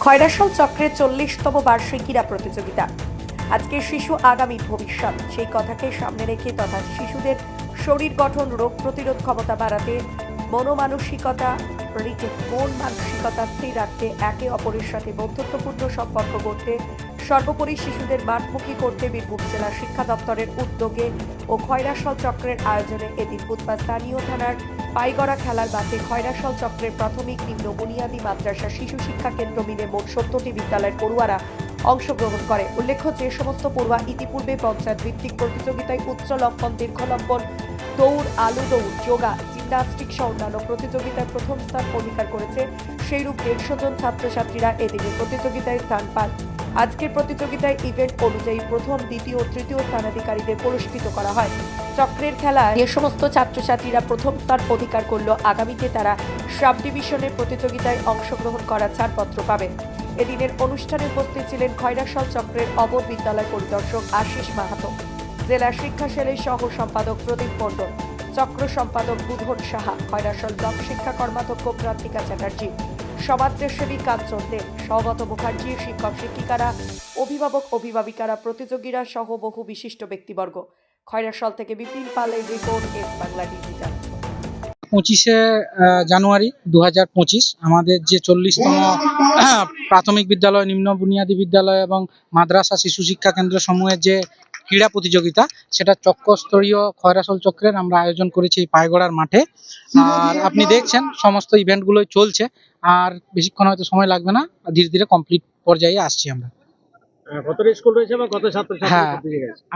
খয়রাশাল চক্রের চল্লিশতম বার্ষিক ক্রীড়া প্রতিযোগিতা। আজকে শিশু আগামী ভবিষ্যৎ। সেই কথাকে সামনে রেখে তথা শিশুদের শরীর গঠন, রোগ প্রতিরোধ ক্ষমতা বাড়াতে, মনোমানসিকতা মন মানসিকতা স্থির রাখতে, একে অপরের সাথে বন্ধুত্বপূর্ণ সম্পর্ক করতে সর্বোপরি শিশুদের মাঠমুখী করতে বীরভূম জেলা শিক্ষা দপ্তরের উদ্যোগে ও খয়রাশাল চক্রের আয়োজনে এদিন বুধবার স্থানীয় থানার পাইগড়া খেলার মাঠে খয়রাশাল চক্রের প্রাথমিক নিম্ন বুনিয়াদী মাদ্রাসা শিশু শিক্ষা কেন্দ্র মিলে মোট সত্তরটি বিদ্যালয়ের পড়ুয়ারা অংশগ্রহণ করে। উল্লেখ্য যে সমস্ত পড়ুয়া ইতিপূর্বে পঞ্চায়েত ভিত্তিক প্রতিযোগিতায় উচ্চ লম্বন দীর্ঘ লম্বন দৌড়, আলু দৌড়, যোগা, জিমনাস্টিক সহ অন্যান্য প্রতিযোগিতায় প্রথম স্থান অধিকার করেছে সেইরূপ দেড়শো জন ছাত্রছাত্রীরা এদিকে প্রতিযোগিতায় স্থান পান আজকের প্রতিযোগিতায় ইভেন্ট অনুযায়ী প্রথম, দ্বিতীয় ও তৃতীয় স্থানাধিকারীদের পুরস্কৃত করা হয়। চক্রের খেলায় যে সমস্ত ছাত্রছাত্রীরা প্রথম স্থান অধিকার করল, আগামীতে তারা সাব ডিভিশনের প্রতিযোগিতায় অংশগ্রহণ করার ছাড়পত্র পাবেন। এদিনের অনুষ্ঠানে উপস্থিত ছিলেন খয়রাশাল চক্রের অবর বিদ্যালয় পরিদর্শক আশিস মাহাতো, জেলা শিক্ষা সেলের সহ সম্পাদক প্রদীপ মণ্ডল, চক্র সম্পাদক বুধন সাহা খয়রাশাল ব্লক শিক্ষা কর্মাধ্যক্ষ প্রান্তিকা চ্যাটার্জি। সমাজসেবী কাঞ্চন দেব সৌগত মুখার্জি, শিক্ষক শিক্ষিকারা, অভিভাবক অভিভাবিকারা, প্রতিযোগীরা সহ বহু বিশিষ্ট ব্যক্তিবর্গ। খয়রাশাল থেকে বিপিন পালের রিপোর্ট এস বাংলা ডিজিটাল। পঁচিশে জানুয়ারি দু আমাদের যে চল্লিশতম প্রাথমিক বিদ্যালয়, নিম্ন বুনিয়াদী বিদ্যালয় এবং মাদ্রাসা শিশু শিক্ষা কেন্দ্র সমূহের যে ক্রীড়া প্রতিযোগিতা, সেটা চক্রস্তরীয় খয়রাসল চক্রের আমরা আয়োজন করেছি পায়গড়ার মাঠে। আর আপনি দেখছেন, সমস্ত ইভেন্টগুলোই চলছে। আর বেশিক্ষণ হয়তো সময় লাগবে না ধীরে ধীরে কমপ্লিট পর্যায়ে আসছি আমরা। কতটা স্কুল রয়েছে এবং কত ছাত্র হ্যাঁ।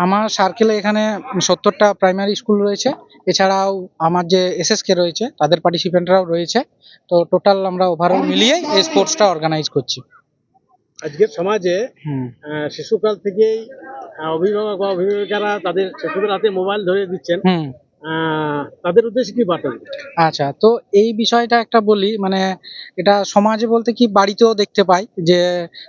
আমার সার্কেলে এখানে সত্তরটা প্রাইমারি স্কুল রয়েছে। এছাড়াও আমার যে এসএসকে রয়েছে তাদের পার্টিসিপেন্টরাও রয়েছে। তো টোটাল আমরা ওভারঅল মিলিয়ে এই স্পোর্টসটা অর্গানাইজ করছি। আজকের সমাজে শিশুকাল থেকেই অভিভাবক বা অভিভাবিকারা তাদের শিশুদের হাতে মোবাইল ধরে দিচ্ছেন। তাদের উদ্দেশ্যে কি বার্তা আচ্ছা তো এই বিষয়টা একটা বলি মানে এটা সমাজে বলতে কি বাড়িতেও দেখতে পাই যে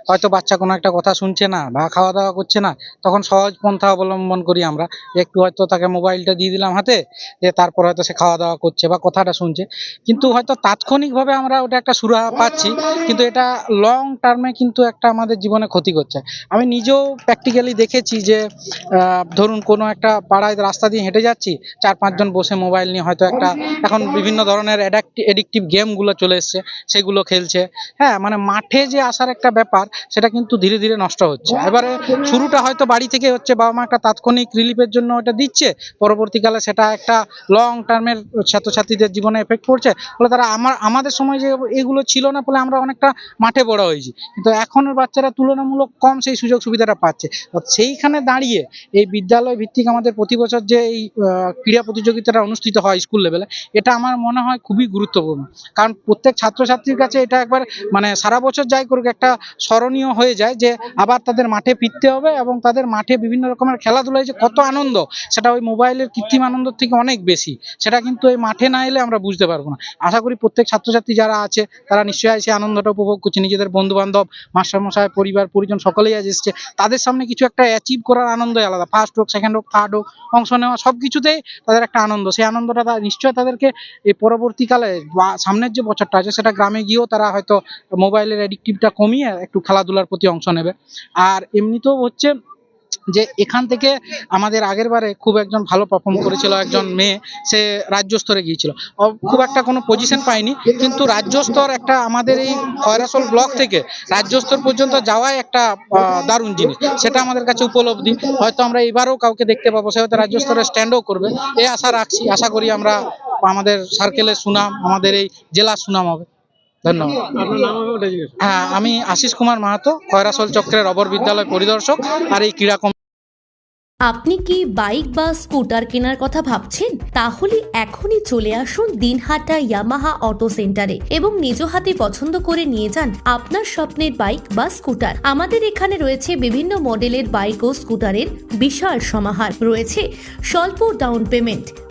হয়তো বাচ্চা কোনো একটা কথা শুনছে না বা খাওয়া দাওয়া করছে না, তখন সহজ পন্থা অবলম্বন করি আমরা। একটু হয়তো তাকে মোবাইলটা দিয়ে দিলাম হাতে, যে তারপর হয়তো সে খাওয়া দাওয়া করছে বা কথাটা শুনছে। কিন্তু হয়তো তাৎক্ষণিকভাবে আমরা ওটা একটা সুরাহা পাচ্ছি, কিন্তু এটা লং টার্মে কিন্তু একটা আমাদের জীবনে ক্ষতি করছে। আমি নিজেও প্র্যাকটিক্যালি দেখেছি যে ধরুন কোনো একটা পাড়ায় রাস্তা দিয়ে হেঁটে যাচ্ছি, চার পাঁচজন বসে মোবাইল নিয়ে হয়তো একটা এখন বিভিন্ন ধরনের এডিকটিভ গেমগুলো চলে এসছে, সেগুলো খেলছে। হ্যাঁ মানে মাঠে যে আসার একটা ব্যাপার, সেটা কিন্তু ধীরে ধীরে নষ্ট হচ্ছে। এবারে শুরুটা হয়তো বাড়ি থেকে হচ্ছে বাবা মা একটা তাৎক্ষণিক রিলিফের জন্য ওটা দিচ্ছে, পরবর্তীকালে সেটা একটা লং টার্মের ছাত্রছাত্রীদের জীবনে এফেক্ট পড়ছে। ফলে তারা আমার, আমাদের সময় যে এগুলো ছিল না বলে আমরা অনেকটা মাঠে বড় হয়েছি। কিন্তু এখনের বাচ্চারা তুলনামূলক কম সেই সুযোগ সুবিধাটা পাচ্ছে। সেইখানে দাঁড়িয়ে এই বিদ্যালয় ভিত্তিক আমাদের প্রতি বছর যে এই ক্রীড়া প্রতিযোগিতাটা অনুষ্ঠিত হয় স্কুল লেভেলে এটা আমার মনে হয় খুবই গুরুত্বপূর্ণ। কারণ প্রত্যেক ছাত্রছাত্রীর কাছে এটা একবার মানে সারা বছর যাই করুক একটা স্মরণীয় হয়ে যায় যে আবার তাদের মাঠে ফিরতে হবে এবং তাদের মাঠে বিভিন্ন রকমের খেলাধুলায় যে কত আনন্দ। সেটা ওই মোবাইলের কৃত্রিম আনন্দ থেকে অনেক বেশি। সেটা কিন্তু এই মাঠে না এলে আমরা বুঝতে পারব না। আশা করি প্রত্যেক ছাত্রছাত্রী যারা আছে, তারা নিশ্চয়ই সেই আনন্দটা উপভোগ করছে। নিজেদের বন্ধু বান্ধব মাস্টারমশাই, পরিবার, পরিজন সকলেই আজ এসছে। তাদের সামনে কিছু একটা অ্যাচিভ করার আনন্দই আলাদা। ফার্স্ট হোক সেকেন্ড হোক থার্ড হোক, অংশ নেওয়া সব কিছুতেই তাদের একটা আনন্দ। সেই আনন্দটা নিশ্চয় তাদেরকে এই পরবর্তীকালে সামনের যে বছরটা আছে, সেটা গ্রামে গিয়েও তারা হয়তো মোবাইলের অ্যাডিকটিভটা কমিয়ে একটু খেলাধুলার প্রতি অংশ নেবে। আর এমনিতেও হচ্ছে যে এখান থেকে আমাদের আগের বারে খুব একজন ভালো পারফর্ম করেছিল একজন মেয়ে, সে রাজ্য স্তরে গিয়েছিল। খুব একটা কোনো পজিশন পায়নি, কিন্তু রাজ্য স্তর একটা আমাদের এই খয়রাসল ব্লক থেকে রাজ্য স্তর পর্যন্ত যাওয়াই একটা দারুণ জিনিস। সেটা আমাদের কাছে উপলব্ধি। হয়তো আমরা এবারও কাউকে দেখতে পাবো, সে হয়তো রাজ্য স্তরে স্ট্যান্ডও করবে। এ আশা রাখছি, আশা করি আমরা আমাদের সার্কেলের সুনাম, আমাদের এই জেলার সুনাম হবে। ধন্যবাদ। হ্যাঁ আমি আশিস কুমার মাহাতো খয়রাসল চক্রের অবর বিদ্যালয় পরিদর্শক আর এই ক্রীড়া আপনি কি বাইক বা স্কুটার কেনার কথা ভাবছেন? তাহলে এখনই চলে আসুন দিনহাটা ইয়ামাহা অটো সেন্টারে এবং নিজ হাতে পছন্দ করে নিয়ে যান আপনার স্বপ্নের বাইক বা স্কুটার। আমাদের এখানে রয়েছে বিভিন্ন মডেলের বাইক ও স্কুটারের বিশাল সমাহার। রয়েছে স্বল্প ডাউন পেমেন্ট